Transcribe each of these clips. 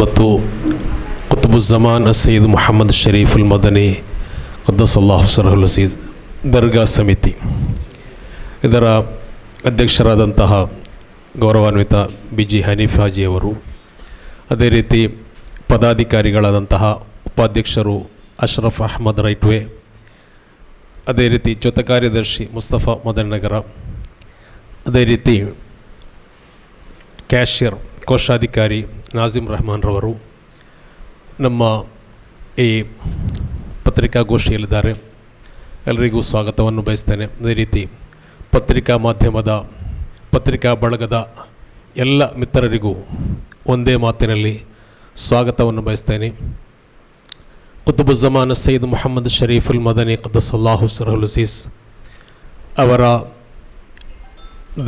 ಮತ್ತು ಕುತುಬುಜ್ಜಮಾನ್ ಸೈದ್ ಮೊಹಮ್ಮದ್ ಶರೀಫುಲ್ ಮದನಿ ಕದ್ದಸಲ್ಲಾಹು ಸರ್ಹುಲ್ ಅಸೀದ್ ದರ್ಗಾ ಸಮಿತಿ. ಇದರ ಅಧ್ಯಕ್ಷರಾದಂತಹ ಗೌರವಾನ್ವಿತ ಬಿ ಜಿ ಹನೀಫ್ ಹಾಜಿಯವರು ಅದೇ ರೀತಿ ಪದಾಧಿಕಾರಿಗಳಾದಂತಹ ಉಪಾಧ್ಯಕ್ಷರು ಅಶ್ರಫ್ ಅಹ್ಮದ್ ರೈಟ್ವೆ, ಅದೇ ರೀತಿ ಜೊತೆ ಕಾರ್ಯದರ್ಶಿ ಮುಸ್ತಫಾ ಮದನಗರ ಅದೇ ರೀತಿ ಕ್ಯಾಷಿಯರ್ ಕೋಶಾಧಿಕಾರಿ ನಾಜಿಮ್ ರಹಮಾನ್ ರವರು ನಮ್ಮ ಈ ಪತ್ರಿಕಾಗೋಷ್ಠಿಯಲ್ಲಿದ್ದಾರೆ. ಎಲ್ಲರಿಗೂ ಸ್ವಾಗತವನ್ನು ಬಯಸ್ತೇನೆ. ಅದೇ ರೀತಿ ಪತ್ರಿಕಾ ಮಾಧ್ಯಮದ, ಪತ್ರಿಕಾ ಬಳಗದ ಎಲ್ಲ ಮಿತ್ರರಿಗೂ ಒಂದೇ ಮಾತಿನಲ್ಲಿ ಸ್ವಾಗತವನ್ನು ಬಯಸ್ತೇನೆ. ಕುತುಬುಜ್ಜಮಾನ ಸೈದ್ ಮೊಹಮ್ಮದ್ ಶರೀಫುಲ್ ಮದನಿ ಕದ್ದಸಲ್ಲಾಹು ಸರ್ಹುಲ್ ಅಸೀಸ್ ಅವರ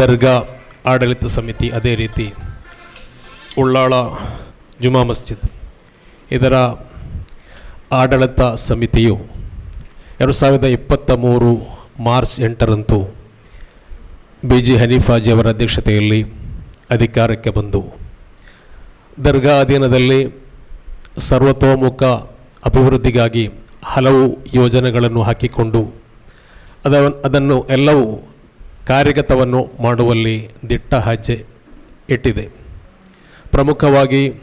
ದರ್ಗಾ ಆಡಳಿತ ಸಮಿತಿ ಅದೇ ರೀತಿ ಉಳ್ಳಾಳ ಜುಮಾ ಮಸ್ಜಿದ್. ಇದರ ಆಡಳಿತ ಸಮಿತಿಯು ಎರಡು ಸಾವಿರದ ಇಪ್ಪತ್ತ ಮೂರು ಮಾರ್ಚ್ ಎಂಟರಂದು ಬಿ ಜಿ ಹನೀಫಾಜಿ ಅವರ ಅಧ್ಯಕ್ಷತೆಯಲ್ಲಿ ಅಧಿಕಾರಕ್ಕೆ ಬಂದು ದರ್ಗಾ ಅಧೀನದಲ್ಲಿ ಸರ್ವತೋಮುಖ ಅಭಿವೃದ್ಧಿಗಾಗಿ ಹಲವು ಯೋಜನೆಗಳನ್ನು ಹಾಕಿಕೊಂಡು ಅದ ಅದನ್ನು ಎಲ್ಲವೂ ಕಾರ್ಯಗತವನ್ನು ಮಾಡುವಲ್ಲಿ ದಿಟ್ಟ ಹೆಜ್ಜೆ ಇಟ್ಟಿದೆ. ಪ್ರಮುಖವಾಗಿ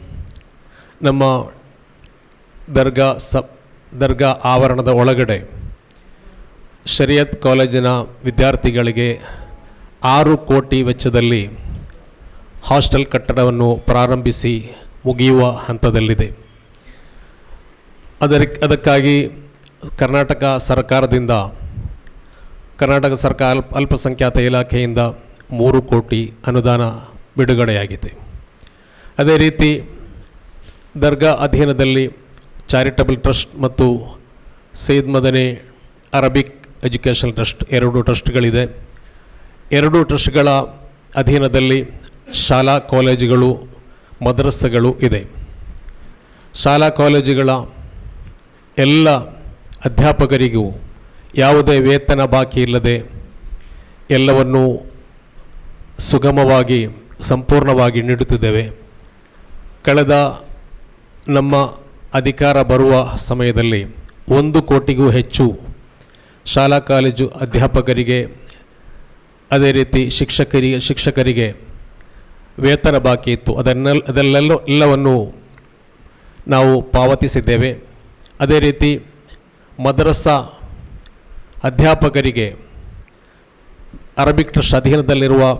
ನಮ್ಮ ದರ್ಗಾ ಸ ದರ್ಗಾ ಆವರಣದ ಒಳಗಡೆ ಶರಿಯತ್ ಕಾಲೇಜಿನ ವಿದ್ಯಾರ್ಥಿಗಳಿಗೆ ಆರು ಕೋಟಿ ವೆಚ್ಚದಲ್ಲಿ ಹಾಸ್ಟೆಲ್ ಕಟ್ಟಡವನ್ನು ಪ್ರಾರಂಭಿಸಿ ಮುಗಿಯುವ ಹಂತದಲ್ಲಿದೆ. ಅದರ, ಅದಕ್ಕಾಗಿ ಕರ್ನಾಟಕ ಸರ್ಕಾರದಿಂದ, ಕರ್ನಾಟಕ ಸರ್ಕಾರ ಅಲ್ಪ, ಅಲ್ಪಸಂಖ್ಯಾತ ಇಲಾಖೆಯಿಂದ ಮೂರು ಕೋಟಿ ಅನುದಾನ ಬಿಡುಗಡೆಯಾಗಿದೆ. ಅದೇ ರೀತಿ ದರ್ಗಾ ಅಧೀನದಲ್ಲಿ ಚಾರಿಟಬಲ್ ಟ್ರಸ್ಟ್ ಮತ್ತು Syed Madani Arabic education trust ಎರಡು ಟ್ರಸ್ಟ್ಗಳಿದೆ. ಎರಡು ಟ್ರಸ್ಟ್ಗಳ ಅಧೀನದಲ್ಲಿ ಶಾಲಾ ಕಾಲೇಜುಗಳು ಮದ್ರಸಗಳು ಇದೆ. ಶಾಲಾ ಕಾಲೇಜುಗಳ ಎಲ್ಲ ಅಧ್ಯಾಪಕರಿಗೂ ಯಾವುದೇ ವೇತನ ಬಾಕಿ ಇಲ್ಲದೆ ಎಲ್ಲವನ್ನು ಸುಗಮವಾಗಿ, ಸಂಪೂರ್ಣವಾಗಿ ನೀಡುತ್ತಿದ್ದೇವೆ. ಕಳೆದ ನಮ್ಮ ಅಧಿಕಾರ ಬರುವ ಸಮಯದಲ್ಲಿ ಒಂದು ಕೋಟಿಗೂ ಹೆಚ್ಚು ಶಾಲಾ ಕಾಲೇಜು ಅಧ್ಯಾಪಕರಿಗೆ, ಅದೇ ರೀತಿ ಶಿಕ್ಷಕರಿಗೆ ಶಿಕ್ಷಕರಿಗೆ ವೇತನ ಬಾಕಿ ಇತ್ತು. ಅದನ್ನೆಲ್ಲ ಅದೆಲ್ಲೆಲ್ಲ ಎಲ್ಲವನ್ನು ನಾವು ಪಾವತಿಸಿದ್ದೇವೆ. ಅದೇ ರೀತಿ ಮದ್ರಸಾ ಅಧ್ಯಾಪಕರಿಗೆ ಅರಬಿಕ್ ಟ್ರಸ್ಟ್ ಅಧೀನದಲ್ಲಿರುವ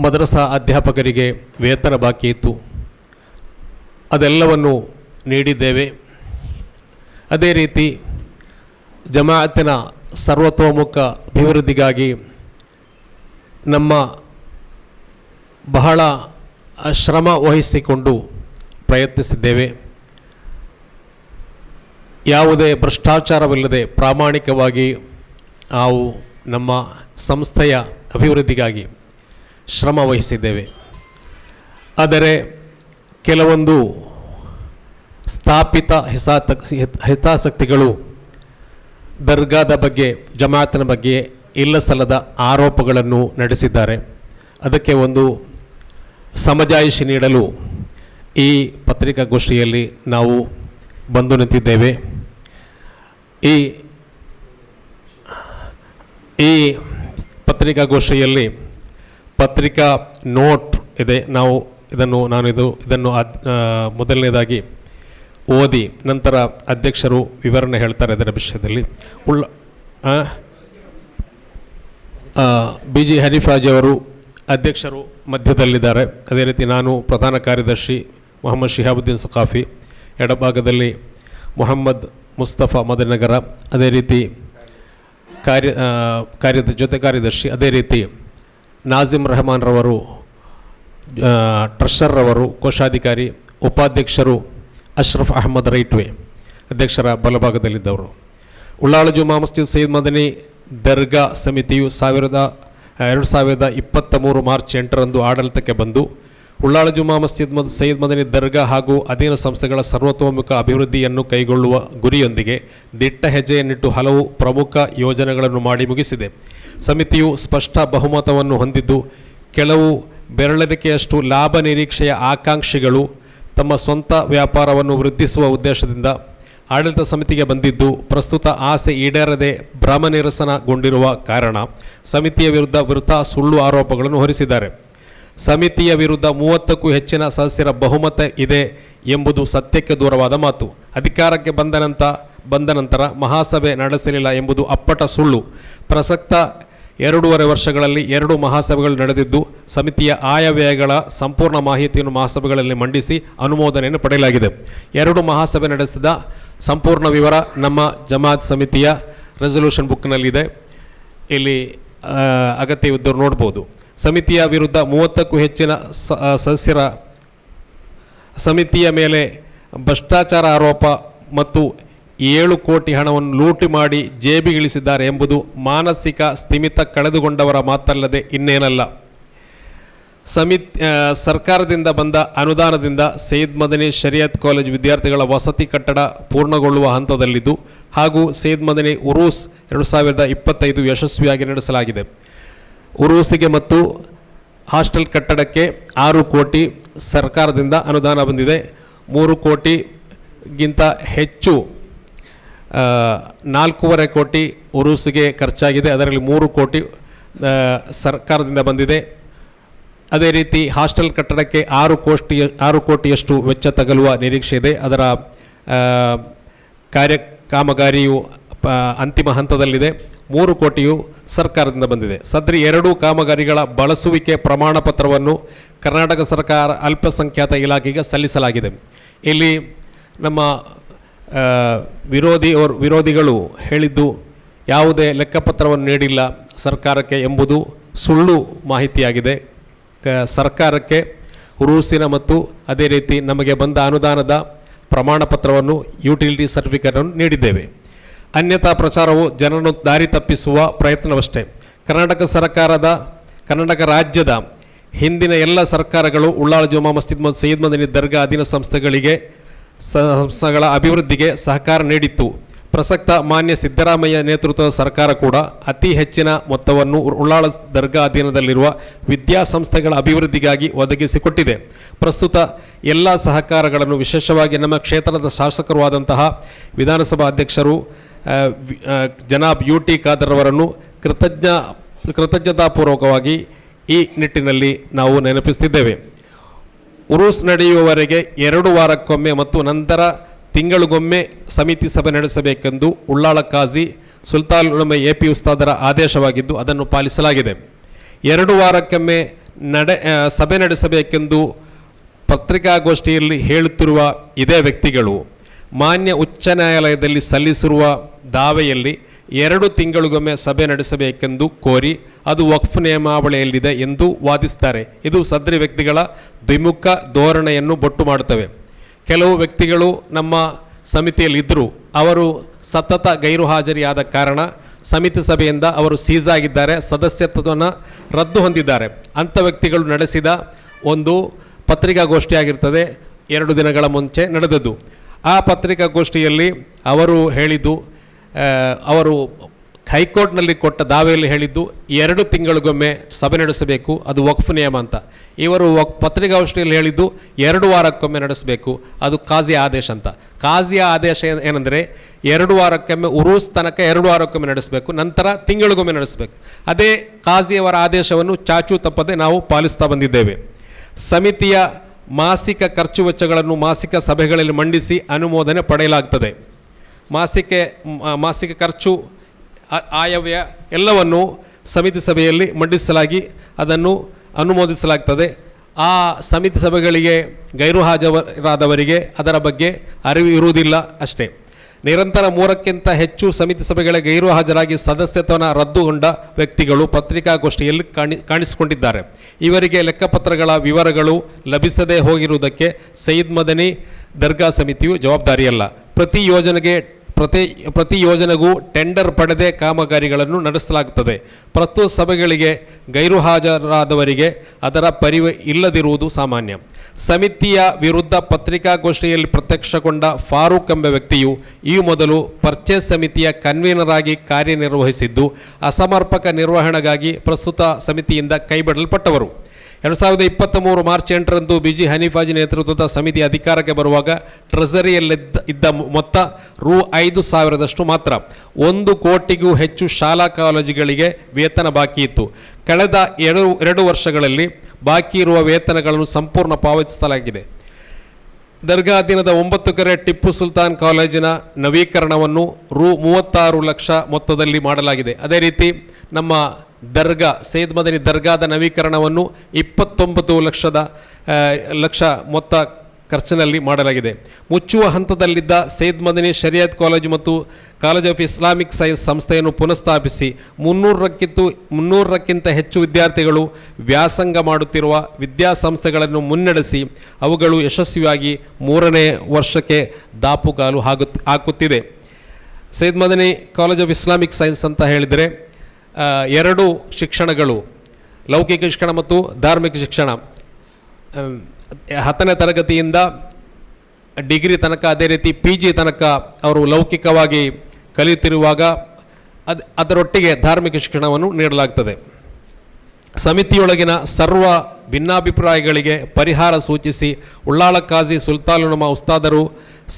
ಮದ್ರಸಾ ಅಧ್ಯಾಪಕರಿಗೆ ವೇತನ ಬಾಕಿ ಇತ್ತು. ಅದೆಲ್ಲವನ್ನು ನೀಡಿದ್ದೇವೆ. ಅದೇ ರೀತಿ ಜಮಾಅತಿನ ಸರ್ವತೋಮುಖ ಅಭಿವೃದ್ಧಿಗಾಗಿ ನಮ್ಮ ಬಹಳ ಶ್ರಮ ವಹಿಸಿಕೊಂಡು ಪ್ರಯತ್ನಿಸಿದ್ದೇವೆ. ಯಾವುದೇ ಭ್ರಷ್ಟಾಚಾರವಿಲ್ಲದೆ ಪ್ರಾಮಾಣಿಕವಾಗಿ ನಾವು ನಮ್ಮ ಸಂಸ್ಥೆಯ ಅಭಿವೃದ್ಧಿಗಾಗಿ ಶ್ರಮ ವಹಿಸಿದ್ದೇವೆ. ಆದರೆ ಕೆಲವೊಂದು ಸ್ಥಾಪಿತ ಹಿಸಾತ, ಹಿತಾಸಕ್ತಿಗಳು ದರ್ಗಾದ ಬಗ್ಗೆ, ಜಮಾತನ ಬಗ್ಗೆ ಇಲ್ಲ ಸಲ್ಲದ ಆರೋಪಗಳನ್ನು ನಡೆಸಿದ್ದಾರೆ. ಅದಕ್ಕೆ ಒಂದು ಸಮಜಾಯಿಷಿ ನೀಡಲು ಈ ಪತ್ರಿಕಾಗೋಷ್ಠಿಯಲ್ಲಿ ನಾವು ಬಂದು ನಿಂತಿದ್ದೇವೆ. ಈ ಈ ಪತ್ರಿಕಾಗೋಷ್ಠಿಯಲ್ಲಿ ಪತ್ರಿಕಾ ನೋಟ್ ಇದೆ. ನಾವು ಇದನ್ನು ನಾನು ಇದು ಇದನ್ನು ಮೊದಲನೇದಾಗಿ ಓದಿ ನಂತರ ಅಧ್ಯಕ್ಷರು ವಿವರಣೆ ಹೇಳ್ತಾರೆ ಇದರ ವಿಷಯದಲ್ಲಿ. ಉಳ್ಳ ಬಿ ಜಿ ಹನೀಫಾಜಿಯವರು ಅಧ್ಯಕ್ಷರು ಮಧ್ಯದಲ್ಲಿದ್ದಾರೆ. ಅದೇ ರೀತಿ ನಾನು ಪ್ರಧಾನ ಕಾರ್ಯದರ್ಶಿ ಮೊಹಮ್ಮದ್ ಶಿಹಾಬುದ್ದೀನ್ ಸಖಾಫಿ, ಎಡಭಾಗದಲ್ಲಿ ಮೊಹಮ್ಮದ್ ಮುಸ್ತಫಾ ಮದನಗರ, ಅದೇ ರೀತಿ ಕಾರ್ಯ ಕಾರ್ಯದ ಜೊತೆ ಕಾರ್ಯದರ್ಶಿ, ಅದೇ ರೀತಿ ನಾಜಿಮ್ ರೆಹಮಾನ್ ರವರು ಟ್ರೆಷರ್ ರವರು, ಕೋಶಾಧಿಕಾರಿ, ಉಪಾಧ್ಯಕ್ಷರು ಅಶ್ರಫ್ ಅಹಮದ್ ರೈಟ್ವೆ, ಅಧ್ಯಕ್ಷರ ಬಲಭಾಗದಲ್ಲಿದ್ದವರು. ಉಳ್ಳಾಳ ಜುಮಾ ಮಸ್ಜಿದ್ ಸೈದ್ ಮದನಿ ದರ್ಗಾ ಸಮಿತಿಯು ಸಾವಿರದ ಎರಡು ಸಾವಿರದ ಇಪ್ಪತ್ತ ಮೂರು ಮಾರ್ಚ್ ಎಂಟರಂದು ಆಡಳಿತಕ್ಕೆ ಬಂದು ಉಳ್ಳಾಳ ಜುಮಾ ಮಸ್ಜಿದ್ ಮದ್, ಸೈಯದ್ ಮದನಿ ದರ್ಗಾ ಹಾಗೂ ಅಧೀನ ಸಂಸ್ಥೆಗಳ ಸರ್ವತೋಮುಖ ಅಭಿವೃದ್ಧಿಯನ್ನು ಕೈಗೊಳ್ಳುವ ಗುರಿಯೊಂದಿಗೆ ದಿಟ್ಟ ಹೆಜ್ಜೆಯನ್ನಿಟ್ಟು ಹಲವು ಪ್ರಮುಖ ಯೋಜನೆಗಳನ್ನು ಮಾಡಿ ಮುಗಿಸಿದೆ. ಸಮಿತಿಯು ಸ್ಪಷ್ಟ ಬಹುಮತವನ್ನು ಹೊಂದಿದ್ದು, ಕೆಲವು ಬೆರಳೆಣಿಕೆಯಷ್ಟು ಲಾಭ ನಿರೀಕ್ಷೆಯ ಆಕಾಂಕ್ಷಿಗಳು ತಮ್ಮ ಸ್ವಂತ ವ್ಯಾಪಾರವನ್ನು ವೃದ್ಧಿಸುವ ಉದ್ದೇಶದಿಂದ ಆಡಳಿತ ಸಮಿತಿಗೆ ಬಂದಿದ್ದು, ಪ್ರಸ್ತುತ ಆಸೆ ಈಡೇರದೆ ಭ್ರಮ ನಿರಸನಗೊಂಡಿರುವ ಕಾರಣ ಸಮಿತಿಯ ವಿರುದ್ಧ ವೃಥ ಸುಳ್ಳು ಆರೋಪಗಳನ್ನು ಹೊರಿಸಿದ್ದಾರೆ. ಸಮಿತಿಯ ವಿರುದ್ಧ ಮೂವತ್ತಕ್ಕೂ ಹೆಚ್ಚಿನ ಸದಸ್ಯರ ಬಹುಮತ ಇದೆ ಎಂಬುದು ಸತ್ಯಕ್ಕೆ ದೂರವಾದ ಮಾತು. ಅಧಿಕಾರಕ್ಕೆ ಬಂದ ನಂತರ ಬಂದ ನಂತರ ಮಹಾಸಭೆ ನಡೆಸಲಿಲ್ಲ ಎಂಬುದು ಅಪ್ಪಟ ಸುಳ್ಳು. ಪ್ರಸಕ್ತ ಎರಡೂವರೆ ವರ್ಷಗಳಲ್ಲಿ ಎರಡು ಮಹಾಸಭೆಗಳು ನಡೆದಿದ್ದು, ಸಮಿತಿಯ ಆಯವ್ಯಯಗಳ ಸಂಪೂರ್ಣ ಮಾಹಿತಿಯನ್ನು ಮಹಾಸಭೆಗಳಲ್ಲಿ ಮಂಡಿಸಿ ಅನುಮೋದನೆಯನ್ನು ಪಡೆಯಲಾಗಿದೆ. ಎರಡು ಮಹಾಸಭೆ ನಡೆಸಿದ ಸಂಪೂರ್ಣ ವಿವರ ನಮ್ಮ ಜಮಾತ್ ಸಮಿತಿಯ ರೆಸೊಲ್ಯೂಷನ್ ಬುಕ್ನಲ್ಲಿದೆ ಇಲ್ಲಿ ಅಗತ್ಯವಿದ್ದರು ನೋಡ್ಬೋದು. ಸಮಿತಿಯ ವಿರುದ್ಧ ಮೂವತ್ತಕ್ಕೂ ಹೆಚ್ಚಿನ ಸದಸ್ಯರ ಸಮಿತಿಯ ಮೇಲೆ ಭ್ರಷ್ಟಾಚಾರ ಆರೋಪ ಮತ್ತು ಏಳು ಕೋಟಿ ಹಣವನ್ನು ಲೂಟಿ ಮಾಡಿ ಜೇಬಿಗಿಳಿಸಿದ್ದಾರೆ ಎಂಬುದು ಮಾನಸಿಕ ಸ್ಥಿಮಿತ ಕಳೆದುಕೊಂಡವರ ಮಾತಲ್ಲದೆ ಇನ್ನೇನಲ್ಲ. ಸಮಿತ್ ಸರ್ಕಾರದಿಂದ ಬಂದ ಅನುದಾನದಿಂದ ಸೈಯದ್ ಮದನಿ ಶರಿಯತ್ ಕಾಲೇಜ್ ವಿದ್ಯಾರ್ಥಿಗಳ ವಸತಿ ಕಟ್ಟಡ ಪೂರ್ಣಗೊಳ್ಳುವ ಹಂತದಲ್ಲಿದ್ದು ಹಾಗೂ ಸೈಯದ್ ಮದನಿ ಉರೂಸ್ ಎರಡು ಸಾವಿರದ ಇಪ್ಪತ್ತೈದು ಯಶಸ್ವಿಯಾಗಿ ನಡೆಸಲಾಗಿದೆ. ಉರೂಸಿಗೆ ಮತ್ತು ಹಾಸ್ಟೆಲ್ ಕಟ್ಟಡಕ್ಕೆ ಆರು ಕೋಟಿ ಸರ್ಕಾರದಿಂದ ಅನುದಾನ ಬಂದಿದೆ. ಮೂರು ಕೋಟಿಗಿಂತ ಹೆಚ್ಚು ನಾಲ್ಕೂವರೆ ಕೋಟಿ ಉರುಸಿಗೆ ಖರ್ಚಾಗಿದೆ. ಅದರಲ್ಲಿ ಮೂರು ಕೋಟಿ ಸರ್ಕಾರದಿಂದ ಬಂದಿದೆ. ಅದೇ ರೀತಿ ಹಾಸ್ಟೆಲ್ ಕಟ್ಟಡಕ್ಕೆ ಆರು ಕೋಟಿ ಆರು ಕೋಟಿಯಷ್ಟು ವೆಚ್ಚ ತಗಲುವ ನಿರೀಕ್ಷೆ ಇದೆ. ಅದರ ಕಾರ್ಯ ಕಾಮಗಾರಿಯು ಅಂತಿಮ ಹಂತದಲ್ಲಿದೆ. ಮೂರು ಕೋಟಿಯು ಸರ್ಕಾರದಿಂದ ಬಂದಿದೆ. ಸದ್ರಿ ಎರಡೂ ಕಾಮಗಾರಿಗಳ ಬಳಸುವಿಕೆ ಪ್ರಮಾಣ ಪತ್ರವನ್ನು ಕರ್ನಾಟಕ ಸರ್ಕಾರ ಅಲ್ಪಸಂಖ್ಯಾತ ಇಲಾಖೆಗೆ ಸಲ್ಲಿಸಲಾಗಿದೆ. ಇಲ್ಲಿ ನಮ್ಮ ವಿರೋಧಿ ಅವರು ವಿರೋಧಿಗಳು ಹೇಳಿದ್ದು ಯಾವುದೇ ಲೆಕ್ಕಪತ್ರವನ್ನು ನೀಡಿಲ್ಲ ಸರ್ಕಾರಕ್ಕೆ ಎಂಬುದು ಸುಳ್ಳು ಮಾಹಿತಿಯಾಗಿದೆ. ಕ, ಸರ್ಕಾರಕ್ಕೆ ರೂಸಿನ ಮತ್ತು ಅದೇ ರೀತಿ ನಮಗೆ ಬಂದ ಅನುದಾನದ ಪ್ರಮಾಣ ಪತ್ರವನ್ನು ಯುಟಿಲಿಟಿ ಸರ್ಟಿಫಿಕೇಟನ್ನು ನೀಡಿದ್ದೇವೆ. ಅನ್ಯತಾ ಪ್ರಚಾರವು ಜನರನ್ನು ದಾರಿ ತಪ್ಪಿಸುವ ಪ್ರಯತ್ನವಷ್ಟೇ. ಕರ್ನಾಟಕ ಸರ್ಕಾರದ, ಕರ್ನಾಟಕ ರಾಜ್ಯದ ಹಿಂದಿನ ಎಲ್ಲ ಸರ್ಕಾರಗಳು ಉಳ್ಳಾಳ ಜುಮಾ ಮಸ್ಜಿದ್ ಮತ್ತು ಸೈಯದ್ ಮದನಿ ದರ್ಗಾ ಅಧೀನ ಸಂಸ್ಥೆಗಳಿಗೆ ಸಂಸ್ಥೆಗಳ ಅಭಿವೃದ್ಧಿಗೆ ಸಹಕಾರ ನೀಡಿತ್ತು. ಪ್ರಸಕ್ತ ಮಾನ್ಯ ಸಿದ್ದರಾಮಯ್ಯ ನೇತೃತ್ವದ ಸರ್ಕಾರ ಕೂಡ ಅತಿ ಹೆಚ್ಚಿನ ಮೊತ್ತವನ್ನು ಉಳ್ಳಾಳ ದರ್ಗಾ ಅಧೀನದಲ್ಲಿರುವ ವಿದ್ಯಾಸಂಸ್ಥೆಗಳ ಅಭಿವೃದ್ಧಿಗಾಗಿ ಒದಗಿಸಿಕೊಟ್ಟಿದೆ. ಪ್ರಸ್ತುತ ಎಲ್ಲ ಸಹಕಾರಗಳನ್ನು ವಿಶೇಷವಾಗಿ ನಮ್ಮ ಕ್ಷೇತ್ರದ ಶಾಸಕರು ಆದಂತಹ ವಿಧಾನಸಭಾ ಅಧ್ಯಕ್ಷರು ಜನಾಬ್ ಯು ಟಿ ಖಾದರ್ ಅವರನ್ನು ಕೃತಜ್ಞ, ಕೃತಜ್ಞತಾಪೂರ್ವಕವಾಗಿ ಈ ನಿಟ್ಟಿನಲ್ಲಿ ನಾವು ನೆನಪಿಸ್ತಿದ್ದೇವೆ ಉರುಸ್ ನಡೆಯುವವರೆಗೆ ಎರಡು ವಾರಕ್ಕೊಮ್ಮೆ ಮತ್ತು ನಂತರ ತಿಂಗಳಿಗೊಮ್ಮೆ ಸಮಿತಿ ಸಭೆ ನಡೆಸಬೇಕೆಂದು ಉಳ್ಳಾಳ ಕಾಜಿ ಸುಲ್ತಾನ್ ಉಲಮೆ ಎ ಪಿ ಉಸ್ತಾದರ ಆದೇಶವಾಗಿದ್ದು ಅದನ್ನು ಪಾಲಿಸಲಾಗಿದೆ. ಎರಡು ವಾರಕ್ಕೊಮ್ಮೆ ನಡೆ ಸಭೆ ನಡೆಸಬೇಕೆಂದು ಪತ್ರಿಕಾಗೋಷ್ಠಿಯಲ್ಲಿ ಹೇಳುತ್ತಿರುವ ಇದೇ ವ್ಯಕ್ತಿಗಳು ಮಾನ್ಯ ಉಚ್ಚ ನ್ಯಾಯಾಲಯದಲ್ಲಿ ಸಲ್ಲಿಸಿರುವ ದಾವೆಯಲ್ಲಿ ಎರಡು ತಿಂಗಳಿಗೊಮ್ಮೆ ಸಭೆ ನಡೆಸಬೇಕೆಂದು ಕೋರಿ ಅದು ವಕ್ಫ್ ನಿಯಮಾವಳಿಯಲ್ಲಿದೆ ಎಂದು ವಾದಿಸ್ತಾರೆ ಇದು ಸದ್ರಿ ವ್ಯಕ್ತಿಗಳ ದ್ವಿಮುಖ ಧೋರಣೆಯನ್ನು ಬೊಟ್ಟು ಮಾಡುತ್ತವೆ. ಕೆಲವು ವ್ಯಕ್ತಿಗಳು ನಮ್ಮ ಸಮಿತಿಯಲ್ಲಿದ್ದರು ಅವರು ಸತತ ಗೈರು ಹಾಜರಿಯಾದ ಕಾರಣ ಸಮಿತಿ ಸಭೆಯಿಂದ ಅವರು ಸೀಸ್ ಆಗಿದ್ದಾರೆ ಸದಸ್ಯತ್ವವನ್ನು ರದ್ದು ಹೊಂದಿದ್ದಾರೆ. ಅಂಥ ವ್ಯಕ್ತಿಗಳು ನಡೆಸಿದ ಒಂದು ಪತ್ರಿಕಾಗೋಷ್ಠಿಯಾಗಿರ್ತದೆ ಎರಡು ದಿನಗಳ ಮುಂಚೆ ನಡೆದದ್ದು. ಆ ಪತ್ರಿಕಾಗೋಷ್ಠಿಯಲ್ಲಿ ಅವರು ಹೇಳಿದ್ದು ಅವರು ಹೈಕೋರ್ಟ್ನಲ್ಲಿ ಕೊಟ್ಟ ದಾವೆಯಲ್ಲಿ ಹೇಳಿದ್ದು ಎರಡು ತಿಂಗಳಿಗೊಮ್ಮೆ ಸಭೆ ನಡೆಸಬೇಕು, ಅದು ವಕ್ಫ್ ನಿಯಮ ಅಂತ. ಇವರು ವಕ್, ಪತ್ರಿಕಾಗೋಷ್ಠಿಯಲ್ಲಿ ಹೇಳಿದ್ದು ಎರಡು ವಾರಕ್ಕೊಮ್ಮೆ ನಡೆಸಬೇಕು, ಅದು ಕಾಜಿಯ ಆದೇಶ ಅಂತ. ಕಾಜಿಯ ಆದೇಶ ಏನ್- ಏನಂದರೆ ಎರಡು ವಾರಕ್ಕೊಮ್ಮೆ, ಉರೂಸ್ ತನಕ ಎರಡು ವಾರಕ್ಕೊಮ್ಮೆ ನಡೆಸಬೇಕು, ನಂತರ ತಿಂಗಳಿಗೊಮ್ಮೆ ನಡೆಸಬೇಕು. ಅದೇ ಕಾಜಿಯವರ ಆದೇಶವನ್ನು ಚಾಚು ತಪ್ಪದೆ ನಾವು ಪಾಲಿಸ್ತಾ ಬಂದಿದ್ದೇವೆ. ಸಮಿತಿಯ ಮಾಸಿಕ ಖರ್ಚು ವೆಚ್ಚಗಳನ್ನು ಮಾಸಿಕ ಸಭೆಗಳಲ್ಲಿ ಮಂಡಿಸಿ ಅನುಮೋದನೆ ಪಡೆಯಲಾಗ್ತದೆ. ಮಾಸಿಕ ಮಾಸಿಕ ಖರ್ಚು ಆಯವ್ಯ ಎಲ್ಲವನ್ನು ಸಮಿತಿ ಸಭೆಯಲ್ಲಿ ಮಂಡಿಸಲಾಗಿ ಅದನ್ನು ಅನುಮೋದಿಸಲಾಗ್ತದೆ. ಆ ಸಮಿತಿ ಸಭೆಗಳಿಗೆ ಗೈರು ಹಾಜರಾದವರಿಗೆ ಅದರ ಬಗ್ಗೆ ಅರಿವು ಇರುವುದಿಲ್ಲ ಅಷ್ಟೇ. ನಿರಂತರ ಮೂರಕ್ಕಿಂತ ಹೆಚ್ಚು ಸಮಿತಿ ಸಭೆಗಳ ಗೈರು ಹಾಜರಾಗಿ ಸದಸ್ಯತ್ವನ ರದ್ದುಗೊಂಡ ವ್ಯಕ್ತಿಗಳು ಪತ್ರಿಕಾಗೋಷ್ಠಿಯಲ್ಲಿ ಕಾಣಿ, ಕಾಣಿಸಿಕೊಂಡಿದ್ದಾರೆ. ಇವರಿಗೆ ಲೆಕ್ಕಪತ್ರಗಳ ವಿವರಗಳು ಲಭಿಸದೇ ಹೋಗಿರುವುದಕ್ಕೆ ಸೈಯದ್ ಮದನಿ ದರ್ಗಾ ಸಮಿತಿಯು ಜವಾಬ್ದಾರಿಯಲ್ಲ. ಪ್ರತಿ ಯೋಜನೆಗೆ ಪ್ರತಿ ಪ್ರತಿ ಯೋಜನೆಗೂ ಟೆಂಡರ್ ಪಡೆದೇ ಕಾಮಗಾರಿಗಳನ್ನು ನಡೆಸಲಾಗುತ್ತದೆ. ಪ್ರಸ್ತುತ ಸಭೆಗಳಿಗೆ ಗೈರು ಹಾಜರಾದವರಿಗೆ ಅದರ ಪರಿವ ಇಲ್ಲದಿರುವುದು ಸಾಮಾನ್ಯ. ಸಮಿತಿಯ ವಿರುದ್ಧ ಪತ್ರಿಕಾಗೋಷ್ಠಿಯಲ್ಲಿ ಪ್ರತ್ಯಕ್ಷಗೊಂಡ ಫಾರೂಕ್ ಎಂಬ ವ್ಯಕ್ತಿಯು ಈ ಮೊದಲು ಪರ್ಚೇಸ್ ಸಮಿತಿಯ ಕನ್ವೀನರ್ ಆಗಿ ಕಾರ್ಯನಿರ್ವಹಿಸಿದ್ದು, ಅಸಮರ್ಪಕ ನಿರ್ವಹಣೆಗಾಗಿ ಪ್ರಸ್ತುತ ಸಮಿತಿಯಿಂದ ಕೈಬಿಡಲ್ಪಟ್ಟವರು. ಎರಡು ಸಾವಿರದ ಇಪ್ಪತ್ತ ಮೂರು ಮಾರ್ಚ್ ಎಂಟರಂದು ಬಿ ಜಿ ಹನೀಫಾಜಿ ನೇತೃತ್ವದ ಸಮಿತಿ ಅಧಿಕಾರಕ್ಕೆ ಬರುವಾಗ ಟ್ರೆಸರಿಯಲ್ಲಿದ್ದ ಇದ್ದ ಮೊತ್ತ ರು ಐದು ಸಾವಿರದಷ್ಟು ಮಾತ್ರ. ಒಂದು ಕೋಟಿಗೂ ಹೆಚ್ಚು ಶಾಲಾ ಕಾಲೇಜುಗಳಿಗೆ ವೇತನ ಬಾಕಿ ಇತ್ತು. ಕಳೆದ ಎರಡು ಎರಡು ವರ್ಷಗಳಲ್ಲಿ ಬಾಕಿ ಇರುವ ವೇತನಗಳನ್ನು ಸಂಪೂರ್ಣ ಪಾವತಿಸಲಾಗಿದೆ. ದರ್ಗಾ ದಿನದ ಒಂಬತ್ತು ಕೆರೆ ಟಿಪ್ಪು ಸುಲ್ತಾನ್ ಕಾಲೇಜಿನ ನವೀಕರಣವನ್ನು ರು ಮೂವತ್ತಾರು ಲಕ್ಷ ಮೊತ್ತದಲ್ಲಿ ಮಾಡಲಾಗಿದೆ. ಅದೇ ರೀತಿ ನಮ್ಮ ದರ್ಗಾ ಸೈದ್ ಮದನಿ ದರ್ಗಾದ ನವೀಕರಣವನ್ನು ಇಪ್ಪತ್ತೊಂಬತ್ತು ಲಕ್ಷದ ಲಕ್ಷ ಮೊತ್ತ ಖರ್ಚಿನಲ್ಲಿ ಮಾಡಲಾಗಿದೆ. ಮುಚ್ಚುವ ಹಂತದಲ್ಲಿದ್ದ ಸೈದ್ ಮದನಿ ಶರಿಯತ್ ಕಾಲೇಜು ಮತ್ತು ಕಾಲೇಜ್ ಆಫ್ ಇಸ್ಲಾಮಿಕ್ ಸೈನ್ಸ್ ಸಂಸ್ಥೆಯನ್ನು ಪುನಃಸ್ಥಾಪಿಸಿ ಮುನ್ನೂರಕ್ಕಿಂತ ಮುನ್ನೂರಕ್ಕಿಂತ ಹೆಚ್ಚು ವಿದ್ಯಾರ್ಥಿಗಳು ವ್ಯಾಸಂಗ ಮಾಡುತ್ತಿರುವ ವಿದ್ಯಾಸಂಸ್ಥೆಗಳನ್ನು ಮುನ್ನಡೆಸಿ ಅವುಗಳು ಯಶಸ್ವಿಯಾಗಿ ಮೂರನೇ ವರ್ಷಕ್ಕೆ ದಾಪುಗಾಲು ಹಾಕುತ್ತಿದೆ. Syed Madani college of Islamic science ಅಂತ ಹೇಳಿದರೆ ಎರಡು ಶಿಕ್ಷಣಗಳು, ಲೌಕಿಕ ಶಿಕ್ಷಣ ಮತ್ತು ಧಾರ್ಮಿಕ ಶಿಕ್ಷಣ. ಹತ್ತನೇ ತರಗತಿಯಿಂದ ಡಿಗ್ರಿ ತನಕ ಅದೇ ರೀತಿ ಪಿ ಜಿ ತನಕ ಅವರು ಲೌಕಿಕವಾಗಿ ಕಲಿಯುತ್ತಿರುವಾಗ ಅದು, ಅದರೊಟ್ಟಿಗೆ ಧಾರ್ಮಿಕ ಶಿಕ್ಷಣವನ್ನು ನೀಡಲಾಗ್ತದೆ. ಸಮಿತಿಯೊಳಗಿನ ಸರ್ವ ಭಿನ್ನಾಭಿಪ್ರಾಯಗಳಿಗೆ ಪರಿಹಾರ ಸೂಚಿಸಿ ಉಳ್ಳಾಳ ಕಾಜಿ ಸುಲ್ತಾನುಮ ಉಸ್ತಾದರು,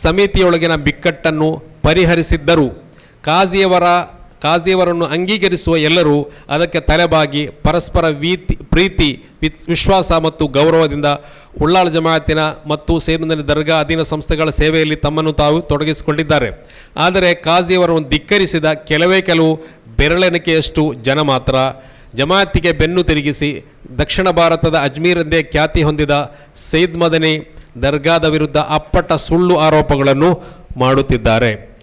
ಸಮಿತಿಯೊಳಗಿನ ಬಿಕ್ಕಟ್ಟನ್ನು ಪರಿಹರಿಸಿದ್ದರು. ಕಾಜಿಯವರ ಕಾಜಿಯವರನ್ನು ಅಂಗೀಕರಿಸುವ ಎಲ್ಲರೂ ಅದಕ್ಕೆ ತಲೆಬಾಗಿ ಪರಸ್ಪರ ವೀತಿ, ಪ್ರೀತಿ ವಿಶ್ವಾಸ ಮತ್ತು ಗೌರವದಿಂದ ಉಳ್ಳಾಳ ಜಮಾಯತಿನ ಮತ್ತು ಸೇಬಂದನಿ ದರ್ಗಾ ಅಧೀನ ಸಂಸ್ಥೆಗಳ ಸೇವೆಯಲ್ಲಿ ತಮ್ಮನ್ನು ತಾವು ತೊಡಗಿಸಿಕೊಂಡಿದ್ದಾರೆ. ಆದರೆ ಕಾಜಿಯವರನ್ನು ಧಿಕ್ಕರಿಸಿದ ಕೆಲವೇ ಕೆಲವು ಬೆರಳೆಣಿಕೆಯಷ್ಟು ಜನ ಮಾತ್ರ ಜಮಾತಿಗೆ ಬೆನ್ನು ತಿರುಗಿಸಿ ದಕ್ಷಿಣ ಭಾರತದ ಅಜ್ಮೀರ್ ಎಂದೇ ಖ್ಯಾತಿ ಹೊಂದಿದ ಸೈದ್ ಮದನಿ ದರ್ಗಾದ ವಿರುದ್ಧ ಅಪ್ಪಟ ಸುಳ್ಳು ಆರೋಪಗಳನ್ನು ಮಾಡುತ್ತಿದ್ದಾರೆ.